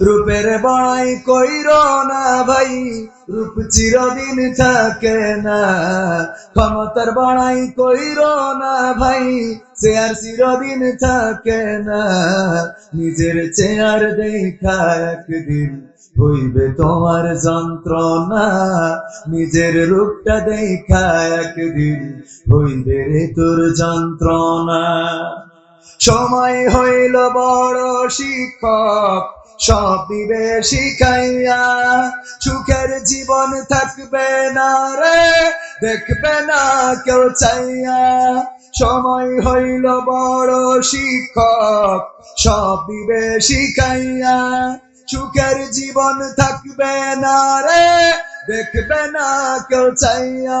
রূপের বড়াই কইর না ভাই, রূপ চিরদিন থাকে না। ক্ষমতার বড়াই কইর না ভাই চেয়ার চিরদিন থাকে না। নিজের চেয়ার দেখা একদিন হইবে তোমার যন্ত্রণা। নিজের রূপটা দেখা একদিন হইবে রে তোর যন্ত্রণা। সময় হইল বড় শিক্ষক সব দিবে শিখাইয়া সুখের জীবন থাকবে না রে, দেখবে না কেউ চাইয়া। সময় হইল বড় শিক্ষক সব দিবে শিখাইয়া সুখের জীবন থাকবে না রে, দেখবে না কেউ চাইয়া।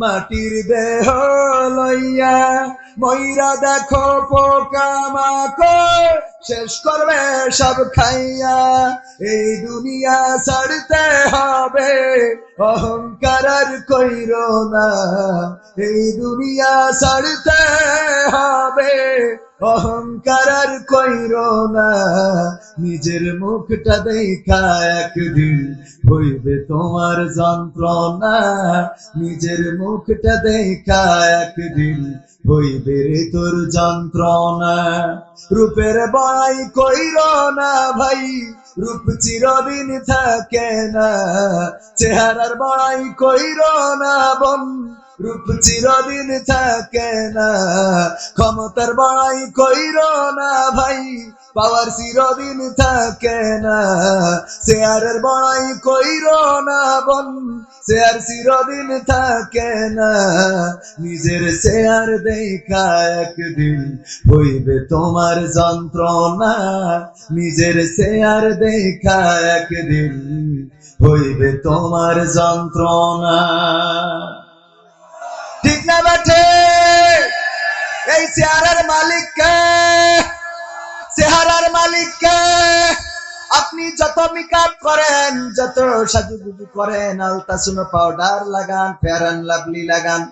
মাটির দেহ লইয়া, ময়রা দেখো পোকা মাকড়, শেষ করবে সব খাইয়া। এই দুনিয়া ছাড়তে হবে, অহংকার আর কইর না। এই দুনিয়া ছাড়তে হবে অহংকার আর কইর না, নিজের মুখটা দেখা একদিন হইবে তোমার যন্ত্রণা। নিজের মুখটা দেখা একদিন হইবে রে তোর যন্ত্রণা। রূপের বড়াই কইর না ভাই রূপ চিরদিন থাকে না, চেহারার বড়াই কইর না বন। রূপ চিরদিন থাকে না, ক্ষমতার বড়াই কইর না ভাই। পাওয়ার চিরদিন থাকে না। চেয়ারের বড়াই কইর না বন চেয়ার চিরদিন থাকে না। নিজের চেয়ার দেখা একদিন হইবে তোমার যন্ত্রণা। নিজের চেয়ার দেখা একদিন হইবে তোমার যন্ত্রণা। ঠিক না বেঠে? এই চেয়ারের মালিককে চেহারার মালিককে আপনি যত মেকআপ করেন, যত সাজুগুজু করেন, আলতাসুনো পাউডার লাগান, ফেয়ার লাভলি লাগান,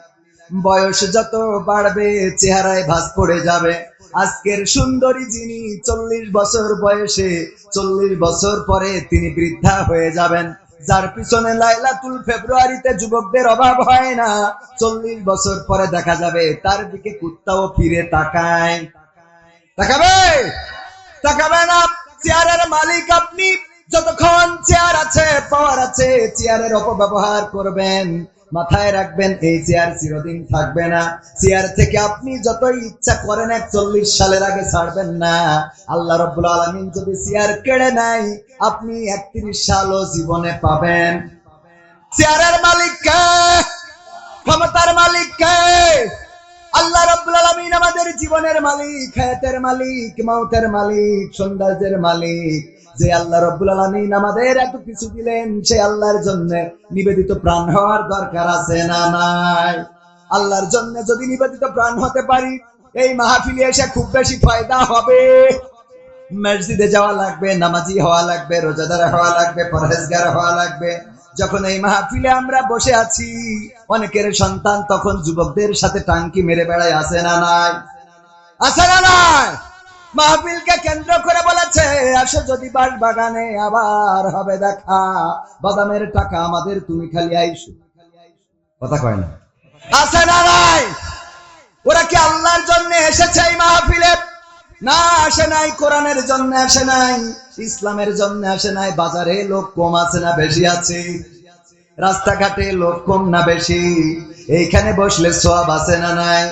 বয়স যত বাড়বে, চেহারায় ভাস পড়ে যাবে। আজকের সুন্দরী যিনি চল্লিশ বছর বয়সে, চল্লিশ বছর পরে তিনি বৃদ্ধা হয়ে যাবেন। যার পিছনে লাইলাতুল ফেব্রুয়ারিতে যুবকদের অভাব হয় না, চল্লিশ বছর পরে দেখা যাবে, তার দিকে কুত্তাও ফিরে তাকায়। তাকাবে? তাকাবে না চেয়ারের মালিক আপনি। যতক্ষণ চেয়ার আছে, পাওয়ার আছে, চেয়ারের অপব্যবহার করবেন। মাথায় রাখবেন, এই চেয়ার চিরদিন থাকবে না। চেয়ার থেকে আপনি যতই ইচ্ছা করেন, একচল্লিশ সালের আগে ছাড়বেন না। আল্লাহ রব্বুল আলমিন যদি চেয়ার কেড়ে নাই আপনি একত্রিশ সালও জীবনে পাবেন। চেয়ারের মালিককে, ক্ষমতার মালিককে আল্লাহ রব্বুল আলামিন আমাদের জীবনের মালিক, হায়াতের মালিক, মাউতের মালিক, সৌন্দর্যের মালিক। যে আল্লাহ রব্বুল আলামিন আমাদের এত কিছু দিলেন, সে আল্লাহর জন্য নিবেদিত প্রাণ হওয়ার দরকার আছে না নাই? আল্লাহর জন্য যদি নিবেদিত প্রাণ হতে পারি, এই মাহফিলে এসে খুব বেশি ফায়দা হবে। মসজিদে যাওয়া লাগবে, নামাজি হওয়া লাগবে, রোজাদার হওয়া লাগবে, পরহেজগার হওয়া লাগবে। যখন এই মাহফিলে আমরা বসে আছি, অনেকের সন্তান তখন যুবকদের সাথে টাঙ্কি মেরে বেড়ায় আসে না নাই? আছে না নাই? মাহফিলকে কেন্দ্র করে বলেছে, আসো যদি বাস বাগানে আবার হবে দেখা। বাদামের টাকা আমাদের, তুমি খালি আইসো। কথা কয় না। আছে না নাই? ওরা কি আল্লাহর জন্য এসেছে এই মাহফিলে? না, আসে নাই, কোরআনের জন্য আসে নাই। ইসলামের জন্য আসে নাই, বাজারে লোক কম আছে না বেশি আছে? রাস্তাঘাটে লোক কম না বেশি? এইখানে বসলে সব আছে না নাই?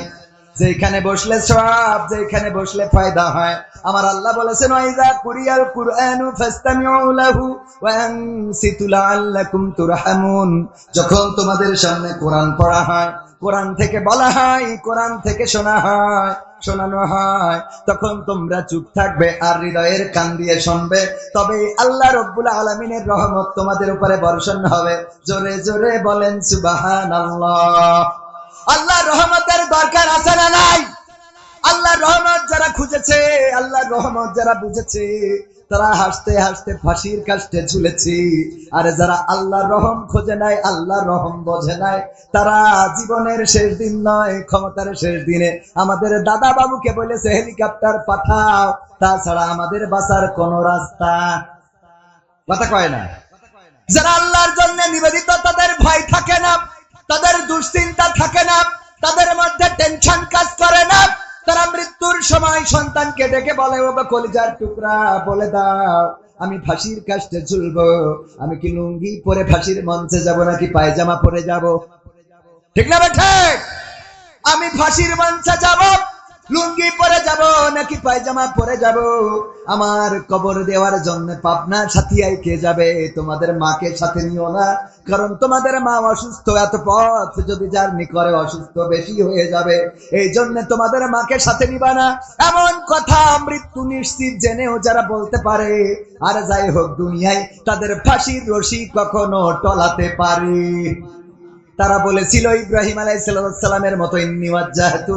যেখানে বসলে সব যেখানে বসলে ফায়দা হয়। আমার আল্লাহ বলেছেন ওয়াইদা কুরিয়াল কুরআনু ফাস্তামিউ লাহু ওয়া তুরহামুন। যখন তোমাদের সামনে কোরআন পড়া হয়, কোরআন থেকে বলা হয়, কোরআন থেকে শোনা হয় শোনানো হয়। তখন তোমরা চুপ থাকবে আর হৃদয়ের কান দিয়ে শুনবে। তবে আল্লাহ রব্বুল আলমিনের রহমত তোমাদের উপরে বর্ষণ হবে। জোরে জোরে বলেন সুবাহান আল্লাহ রহমতের দরকার খুঁজেছে আল্লাহ রহমত যারা বুঝেছে, তারা হাসতে হাসতে ফাঁসির কাষ্টে ঝুলেছি। আর যারা আল্লাহ রহম খোঁজে নাই আল্লাহ রহম বোঝে নাই, তারা জীবনের শেষ দিন নয়, ক্ষমতার শেষ দিনে। আমাদের দাদা বাবুকে বলেছে, হেলিকপ্টার পাঠাও, তাছাড়া আমাদের বাঁচার কোন রাস্তা। কথা কয় না? যারা আল্লাহর জন্য নিবেদিত, তাদের ভয় থাকে না, তাদের দুশ্চিন্তা থাকে না, তাদের মধ্যে টেনশন কাজ করে না। তারা মৃত্যুর সময় সন্তানকে ডেকে বলে, ও বা কলিজার টুকরা, বলে দাও, আমি ফাঁসির কাছে ঝুলব। আমি কি লুঙ্গি পরে ফাঁসির মঞ্চে যাব নাকি পায়জামা পরে যাব? ঠিক না ঠিক? আমি ফাঁসির মঞ্চে যাব লুঙ্গি পরে যাব, নাকি পায়জামা পরে যাব? আমার কবর দেওয়ার জন্য পাবনা সাথিয়াই কে যাবে? তোমাদের মাকে সাথে নিও না, কারণ তোমাদের মা অসুস্থ। এত পথ যদি জার্নি করে অসুস্থ বেশি হয়ে যাবে, এই জন্য তোমাদের মাকে সাথে নিবা না। এমন কথা মৃত্যু নিশ্চিত জেনেও যারা বলতে পারে, আর যাই হোক দুনিয়ায় তাদের ফাঁসির রশি কখনো টলাতে পারে। তারা বলেছিল, ইব্রাহিম আলাইসালামের মতো ইন্নি ওয়াজ্জাহতু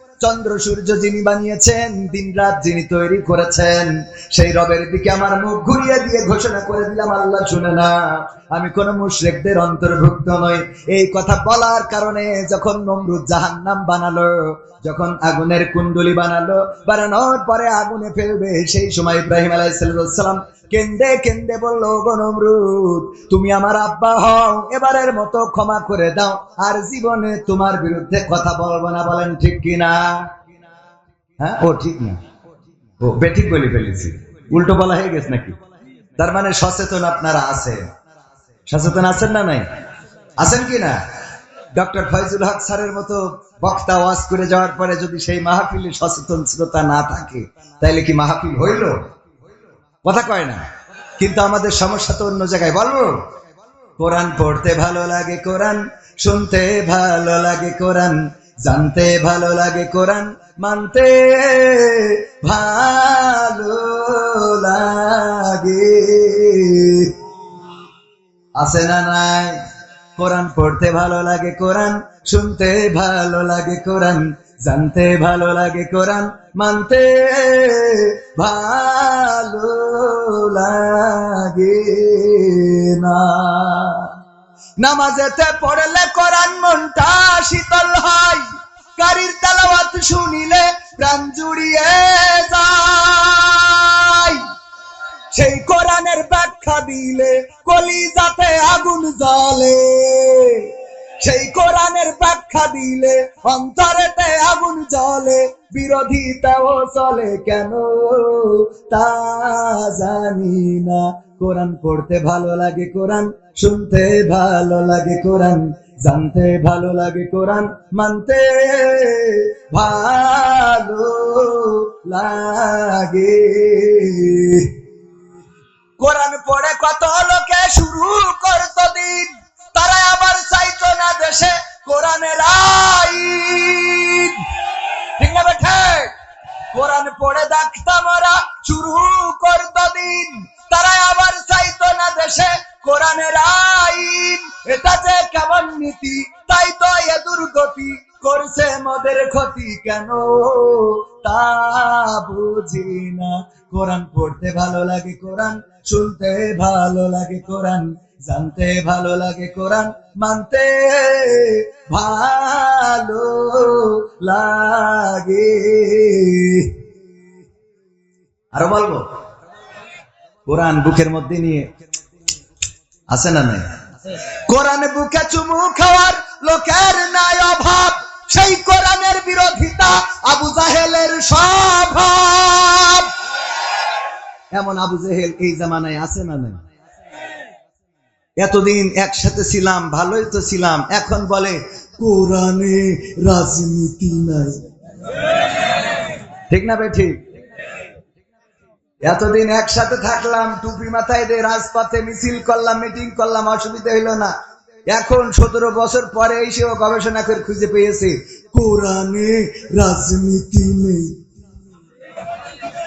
চন্দ্র, সূর্য যিনি বানিয়েছেন, দিন রাত যিনি তৈরি করেছেন, সেই রবের দিকে আমার মুখ ঘুরিয়ে দিয়ে ঘোষণা করে দিলাম, আল্লাহ শুনে না। আমি কোন মুশরিকদের অন্তর্ভুক্ত নই। এই কথা বলার কারণে যখন নমরুদ জাহান্নাম বানালো, যখন আগুনের কুণ্ডলি বানালো, বানানোর পরে আগুনে ফেলবে, সেই সময় ইব্রাহিম আলাইসালাম কেন্দে কেন্দে বলল, গো নমরুদ, তুমি আমার আব্বা হও, এবারের মতো ক্ষমা করে দাও, আর জীবনে তোমার বিরুদ্ধে কথা বলব না। বলেন, ঠিক কিনা হ্যাঁ ও ঠিক না। ও, বেঠিক বলে ফেলেছি। উল্টো বলা হয়ে গেছে নাকি? তার মানে সচেতন আপনারা আছেন। সচেতন আছেন না নাই? আছেন কি না? ডক্টর ফয়জুল হক স্যারের মতো বক্তা ওয়াজ করে যাওয়ার পরে যদি সেই মাহফিলে সচেতন শ্রোতা না থাকে, তাইলে কি মাহফিল হইল? কথা কয় না। কিন্তু আমাদের সমস্যা তো অন্য জায়গায়, বলব? কোরআন পড়তে ভালো লাগে কোরআন, শুনতে ভালো লাগে কোরআন, জানতে ভালো লাগে কোরআন, মানতে ভালো লাগে। আছে না নাই? কোরআন পড়তে ভালো লাগে কোরআন, শুনতে ভালো লাগে কোরআন জানতে ভালো লাগে কোরআন মানতে ভালো লাগে না। নামাজেতে পড়লে কোরআন মনটা শীতল হয় কারির তালাওয়াত শুনিলে প্রাণ জুড়িয়ে যায়। সেই কোরআনের ব্যাখ্যা দিলে কলিজাতে আগুন জ্বলে। সেই কোরআনের ব্যাখ্যা দিলে অন্তরেতে আগুন জ্বলে, বিরোধিতাও চলে কেন? তা জানি না। কোরআন পড়তে ভালো লাগে কোরআন, শুনতে ভালো লাগে কোরআন, জানতে ভালো লাগে কোরআন, মানতে ভালো লাগে। কোরআন পড়ে কত লোকে শুরু করতো দিন, তারা আবার চাইতো ওরা শুরু করতো দিন। তারা আবার চাইতো না দেশে কোরআনের আইন। এটা যে কেমন নীতি, তাই তো পাইয়া দুর্গতি করছে মদের ক্ষতি কেন? তা বুঝি না। কোরআন পড়তে ভালো লাগে কোরআন, শুনতে ভালো লাগে কোরআন, জানতে ভালো লাগে কোরআন, মানতে ভালো লাগে। আরও বলব? কোরআন বুকের মধ্যে নিয়ে আছে না নাই? কোরআন বুকে চুমু খাওয়ার লোকের নাই অভাব, সেই কোরআনের বিরোধিতা আবু জাহেলের স্বভাব। এমন আবু জাহেল এই জামানায় আছে না নাই? এতদিন একসাথে ছিলাম, ভালোই তো ছিলাম, এখন বলে কোরআনে রাজনীতি নাই। ঠিক না ভাই, ঠিক? এতদিন একসাথে থাকলাম, টুপি মাথায় দিয়ে রাজপথে মিছিল করলাম, মিটিং করলাম, অসুবিধা হইল না। এখন সতেরো বছর পরে এসেও গবেষণা করে খুঁজে পেয়েছে, কোরআনে রাজনীতি নেই।